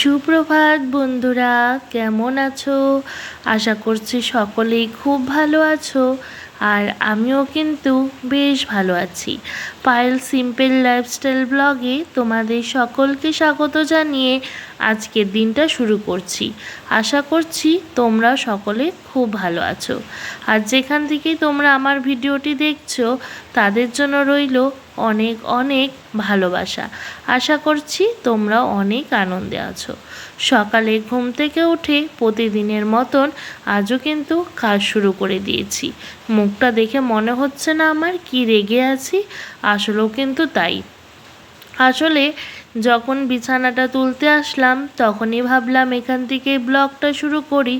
সুপ্রভাত বন্ধুরা কেমন আছো? আশা করছি সকলেই খুব ভালো আছো। আর আমিও কিন্তু বেশ ভালো আছি। পায়েল সিম্পল লাইফস্টাইল ব্লগে তোমাদের সকলকে স্বাগত জানিয়ে আজকের দিনটা শুরু করছি। আশা করছি তোমরা সকলে খুব ভালো আছো। আর যেখান থেকেই তোমরা আমার ভিডিওটি দেখছ, তাদের জন্য রইল অনেক অনেক ভালোবাসা। আশা করছি তোমরা অনেক আনন্দে আছো। সকালে ঘুম থেকে উঠে প্রতিদিনের মতন আজও কিন্তু কাজ শুরু করে দিয়েছি। মুখটা দেখে মনে হচ্ছে না আমার কি রেগে আছি, আসলেও কিন্তু তাই। আসলে যখন বিছানাটা তুলতে আসলাম, তখনই ভাবলাম এখান থেকে ব্লগটা শুরু করি।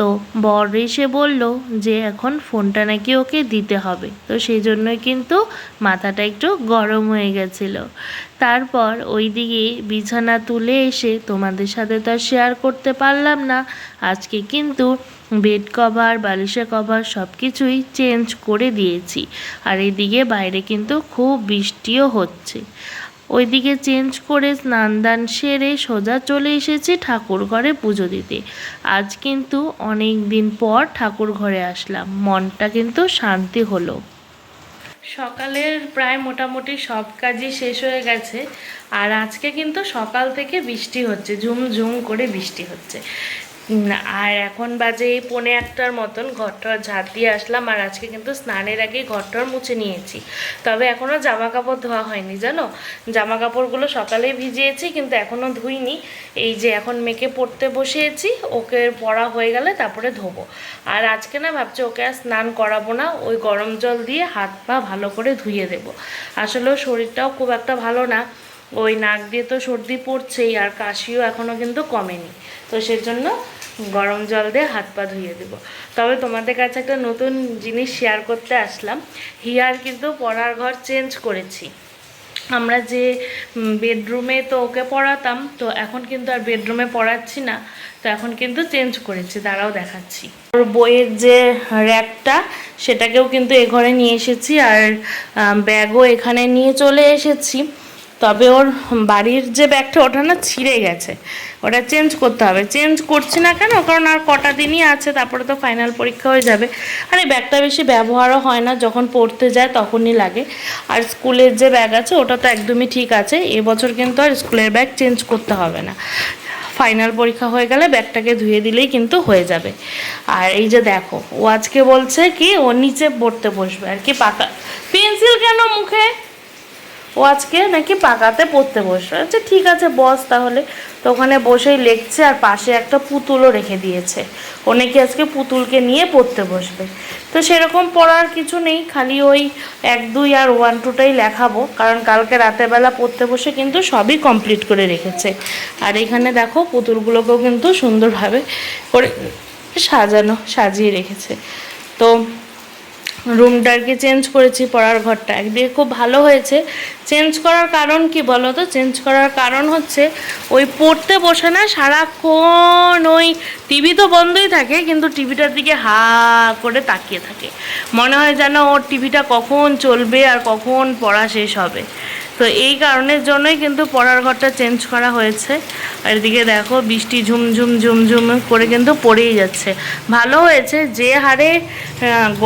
তো বর এসে বলল যে এখন ফোনটা নাকি ওকে দিতে হবে। তো সেই জন্যই কিন্তু মাথাটা একটু গরম হয়ে গেছিল। তারপর ওইদিকে বিছানা তুলে এসে তোমাদের সাথে তো শেয়ার করতে পারলাম না। আজকে কিন্তু বেড কভার বালিশের কভার সব কিছুই চেঞ্জ করে দিয়েছি। আর এদিকে বাইরে কিন্তু খুব বৃষ্টিও হচ্ছে। ওইদিকে চেঞ্জ করে স্নান দান সেরে সোজা চলে এসেছি ঠাকুর ঘরে পুজো দিতে। আজ কিন্তু অনেক দিন পর ঠাকুর ঘরে আসলাম। মনটা কিন্তু শান্তি হলো। সকালের প্রায় মোটামুটি সব কাজই শেষ হয়ে গেছে। আর আজকে কিন্তু সকাল থেকে বৃষ্টি হচ্ছে ঝুম ঝুম করে বৃষ্টি হচ্ছে। আর এখন বাজে এই পৌনে একটার মতন। ঘরটার ঝাঁট দিয়ে আসলাম আর আজকে কিন্তু স্নানের আগে ঘরটার মুছে নিয়েছি। তবে এখনও জামা কাপড় ধোয়া হয়নি, জানো? জামা কাপড়গুলো সকালেই ভিজিয়েছি, কিন্তু এখনও ধুইনি। এই যে এখন মেয়েকে পড়তে বসিয়েছি, ওকে পড়া হয়ে গেলে তারপরে ধোবো। আর আজকে না ভাবছি ওকে আর স্নান করাবো না, ওই গরম জল দিয়ে হাত পা ভালো করে ধুয়ে দেবো। আসলেও শরীরটাও খুব একটা ভালো না। ওই নাক দিয়ে তো সর্দি পড়ছেই আর কাশিও এখনও কিন্তু কমেনি। তো সেজন্য গরম জল দিয়ে হাত পা ধুয়ে দেবো। তবে তোমাদের কাছে একটা নতুন জিনিস শেয়ার করতে আসলাম। হিয়ার কিন্তু পড়ার ঘর চেঞ্জ করেছি। আমরা যে বেডরুমে তো ওকে পড়াতাম, তো এখন কিন্তু আর বেডরুমে পড়াচ্ছি না, তো এখন কিন্তু চেঞ্জ করেছি। দাঁড়াও দেখাচ্ছি। ওর বইয়ের যে র্যাকটা সেটাকেও কিন্তু এ ঘরে নিয়ে এসেছি আর ব্যাগও এখানে নিয়ে চলে এসেছি। তবে ওর বাড়ির যে ব্যাগটা, ওটা না ছিঁড়ে গেছে। ওটা চেঞ্জ করতে হবে। চেঞ্জ করছি না কেন? কারণ আর কটা দিনই আছে, তারপরে তো ফাইনাল পরীক্ষা হয়ে যাবে। আর এই ব্যাগটা বেশি ব্যবহারও হয় না, যখন পড়তে যায় তখনই লাগে। আর স্কুলের যে ব্যাগ আছে, ওটা তো একদমই ঠিক আছে। এবছর কিন্তু আর স্কুলের ব্যাগ চেঞ্জ করতে হবে না। ফাইনাল পরীক্ষা হয়ে গেলে ব্যাগটাকে ধুয়ে দিলেই কিন্তু হয়ে যাবে। আর এই যে দেখো, ও আজকে বলছে কি, ও নিচে পড়তে বসবে। আর কি পাকা পেন্সিল কেন মুখে? ও আজকে নাকি পাকাতে পড়তে বসবে আচ্ছা ঠিক আছে বস তাহলে। তো ওখানে বসেই লিখছে আর পাশে একটা পুতুলও রেখে দিয়েছে। ও নাকি আজকে পুতুলকে নিয়ে পড়তে বসবে। তো সেরকম পড়ার কিছু নেই, খালি ওই এক, দুই আর ওয়ান টুটাই লেখাবো। কারণ কালকে রাতের বেলা পড়তে বসে কিন্তু সবই কমপ্লিট করে রেখেছে। আর এখানে দেখো পুতুলগুলোকেও কিন্তু সুন্দরভাবে করে সাজানো, সাজিয়ে রেখেছে। তো রুমটাকে চেঞ্জ করেছি পড়ার ঘরটা। একদিকে খুব ভালো হয়েছে। চেঞ্জ করার কারণ কি বলো তো? চেঞ্জ করার কারণ হচ্ছে ওই পড়তে বসে না সারাক্ষণ ওই টিভি তো বন্ধই থাকে, কিন্তু টিভিটার দিকে হা করে তাকিয়ে থাকে। মনে হয় যেন ওর টিভিটা কখন চলবে আর কখন পড়া শেষ হবে। তো এই কারণের জন্যই কিন্তু পড়ার ঘরটা চেঞ্জ করা হয়েছে। আর এদিকে দেখো বৃষ্টি ঝুমঝুম ঝুমঝুম করে কিন্তু পড়েই যাচ্ছে। ভালো হয়েছে, যে হারে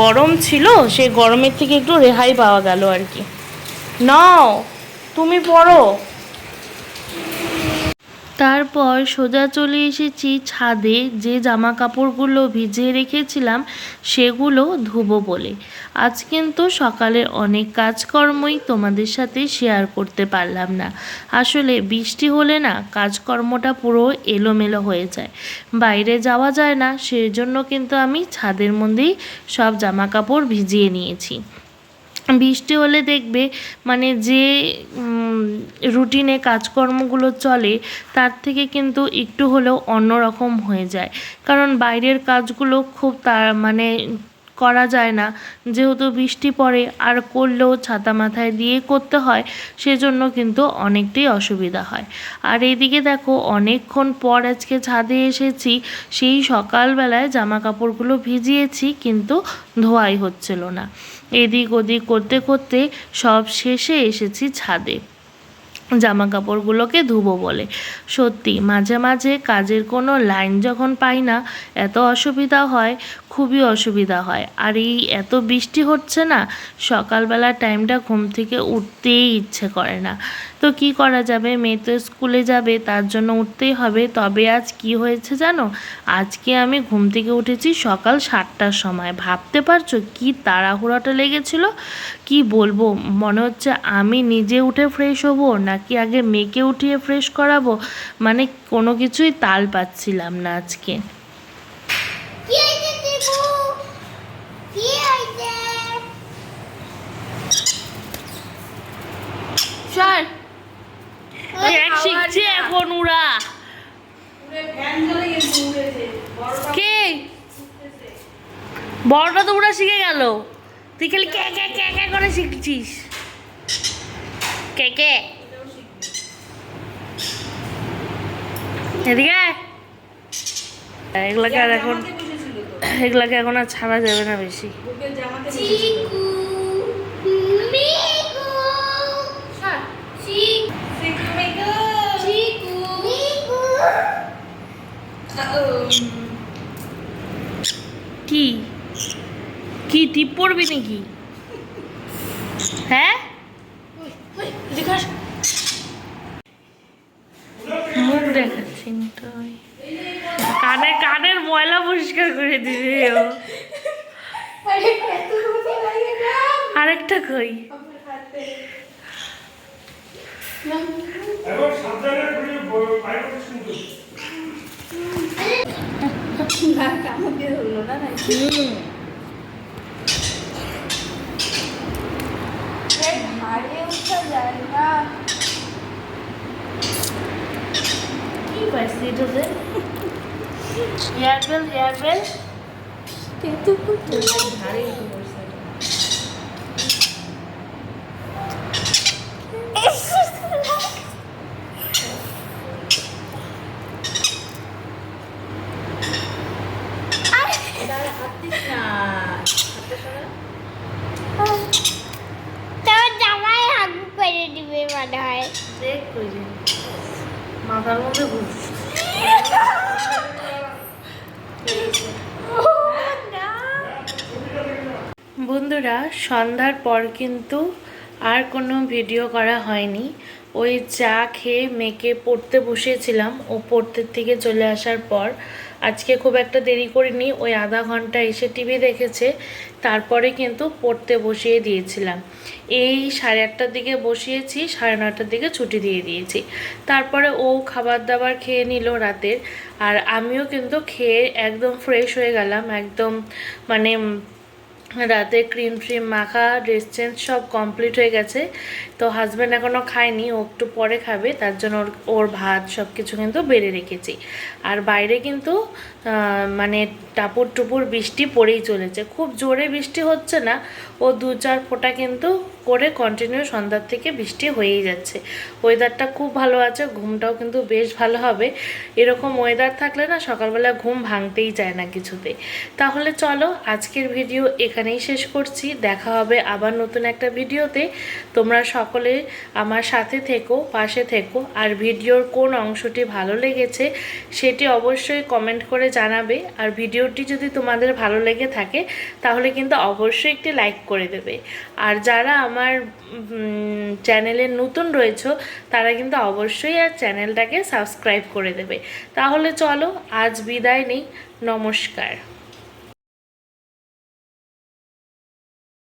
গরম ছিল, সেই গরমের থেকে একটু রেহাই পাওয়া গেল আর কি। নাও, তুমি পড়ো। তারপর সোজা চলে এসেছি ছাদে, যে জামা কাপড়গুলো ভিজিয়ে রেখেছিলাম সেগুলো ধুবো বলে। আজ কিন্তু সকালের অনেক কাজকর্মই তোমাদের সাথে শেয়ার করতে পারলাম না। আসলে বৃষ্টি হলে না কাজকর্মটা পুরো এলোমেলো হয়ে যায়। বাইরে যাওয়া যায় না, সেজন্য কিন্তু আমি ছাদের মধ্যেই সব জামা কাপড় ভিজিয়ে নিয়েছি। বৃষ্টি হলে দেখবে মানে যে রুটিনে কাজকর্মগুলো চলে, তার থেকে কিন্তু একটু হলেও অন্যরকম হয়ে যায়। কারণ বাইরের কাজগুলো খুব তার মানে করা যায় না। যেহেতু বৃষ্টি পড়ে, আর করলেও ছাতা মাথায় দিয়ে করতে হয়, সেজন্য কিন্তু অনেকটাই অসুবিধা হয়। আর এদিকে দেখো, অনেকক্ষণ পর আজকে ছাদে এসেছি, সেই সকালবেলায় জামা কাপড়গুলো ভিজিয়েছি, কিন্তু ধোয়াই হচ্ছিল না। এদিক ওদিক করতে করতে সব শেষে এসেছি ছাদে। জামা কাপড়গুলোকে ধুবো বলে। সত্যি, মাঝে মাঝে কাজের কোনো লাইন যখন পাই না, এত অসুবিধা হয়, খুবই অসুবিধা হয়। আর এই এত বৃষ্টি হচ্ছে না সকালবেলা টাইমটা ঘুম থেকে উঠতেই ইচ্ছে করে না। তো কি করা যাবে? মেয়ে তো স্কুলে যাবে তার জন্য উঠতেই হবে। তবে আজ কি হয়েছে জানো? আজকে আমি ঘুম থেকে উঠেছি সকাল সাতটার সময়। ভাবতে পারছ কি তাড়াহুড়াটা লেগেছিল? কি বলব? মনে হচ্ছে আমি নিজে উঠে ফ্রেশ হব নাকি আগে মেয়েকে উঠিয়ে ফ্রেশ করাবো? মানে কোনো কিছুই তাল পাচ্ছিলাম না আজকে। কি হয়েছে দেবু কি হয়েছে চল এক শিখছে এখন উড়া কে? বড়টা তো উড়া শিখে গেল। তুই খালি কে কে কে কে করে শিখছিস? কে কে? এদিকে এগুলাকে আর এখন এগুলাকে এখন আর ছাড়া যাবে না বেশি। কি? কি, টিপ পড়বি নাকি? হ্যাঁ? মুখ দেখাচ্ছি কানে, কানের ময়লা পরিষ্কার করে দিবে ও। আরেকটা কই? এখন সাবধানে করে বাইরে শুনতে হারিয়ে উঠা যায় না কি পাইছি এটাতে হেয়ার বেল হেয়ার বেল তোর জামাই হাগু করে দিবে মনে হয় দেখ কই রে মাথার মধ্যে বন্ধুরা, সন্ধ্যার পর কিন্তু আর কোনো ভিডিও করা হয়নি। ওই চা খেয়ে মেয়েকে পড়তে বসিয়েছিলাম। ও পড়তে থেকে চলে আসার পর, আজকে খুব একটা দেরি করিনি। ওই আধা ঘণ্টা এসে টিভি দেখেছে। তারপরে কিন্তু পড়তে বসিয়ে দিয়েছিলাম। এই সাড়ে আটটার দিকে বসিয়েছি, সাড়ে নটার দিকে ছুটি দিয়ে দিয়েছি। তারপরে ও খাবার দাবার খেয়ে নিল রাতের। আর আমিও কিন্তু খেয়ে একদম ফ্রেশ হয়ে গেলাম, একদম মানে রাতে ক্রিম ট্রিম, মাখা ড্রেস চেঞ্জ সব কমপ্লিট হয়ে গেছে। তো হাজব্যান্ড এখনও খায়নি, ও একটু পরে খাবে, তার জন্য ওর ওর ভাত সব কিছু কিন্তু বেড়ে রেখেছি। আর বাইরে কিন্তু মানে টাপুর টুপুর বৃষ্টি পড়েই চলেছে। খুব জোরে বৃষ্টি হচ্ছে না, ও দু চার ফোঁটা কিন্তু করে কন্টিনিউ সন্ধ্যার থেকে বৃষ্টি হয়েই যাচ্ছে। ওয়েদারটা খুব ভালো আছে, ঘুমটাও কিন্তু বেশ ভালো হবে। এরকম ওয়েদার থাকলে না সকালবেলা ঘুম ভাঙতেই চায় না কিছুতে। তাহলে চলো, আজকের ভিডিও এখানেই শেষ করছি। দেখা হবে আবার নতুন একটা ভিডিওতে। তোমরা সকলে আমার সাথে থেকো, পাশে থেকো। আর ভিডিওর কোন অংশটি ভালো লেগেছে সেটি অবশ্যই কমেন্ট করে জানাবে। আর ভিডিওটি যদি তোমাদের ভালো লেগে থাকে, তাহলে কিন্তু অবশ্যই একটি লাইক করে দেবে। আর যারা আমার চ্যানেলে নতুন রয়েছে, তারা কিন্তু অবশ্যই আর চ্যানেলটাকে সাবস্ক্রাইব করে দেবে। তাহলে চলো, আজ বিদায় নেই। নমস্কার।